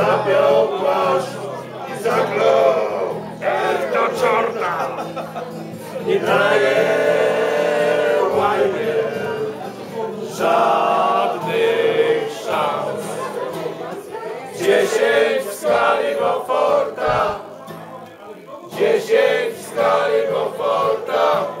zapiął płaszcz i zaklął Ech do czorna nie daje łajnie żadnych szans dziesięć w skali Beauforta dziesięć w skali Beauforta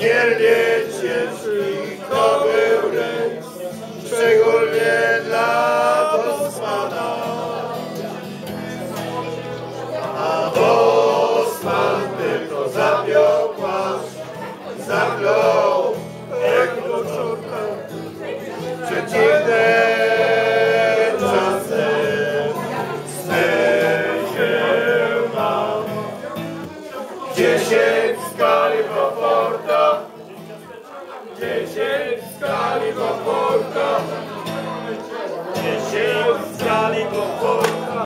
Piekielnie ciężki to był rejs, szczególnie dla Bosmana. A Bosman tylko zapiął płaszcz, zaklął jak początka. Przeciwne czasem sny się mam. Dziesięć dziesięć skali wokół.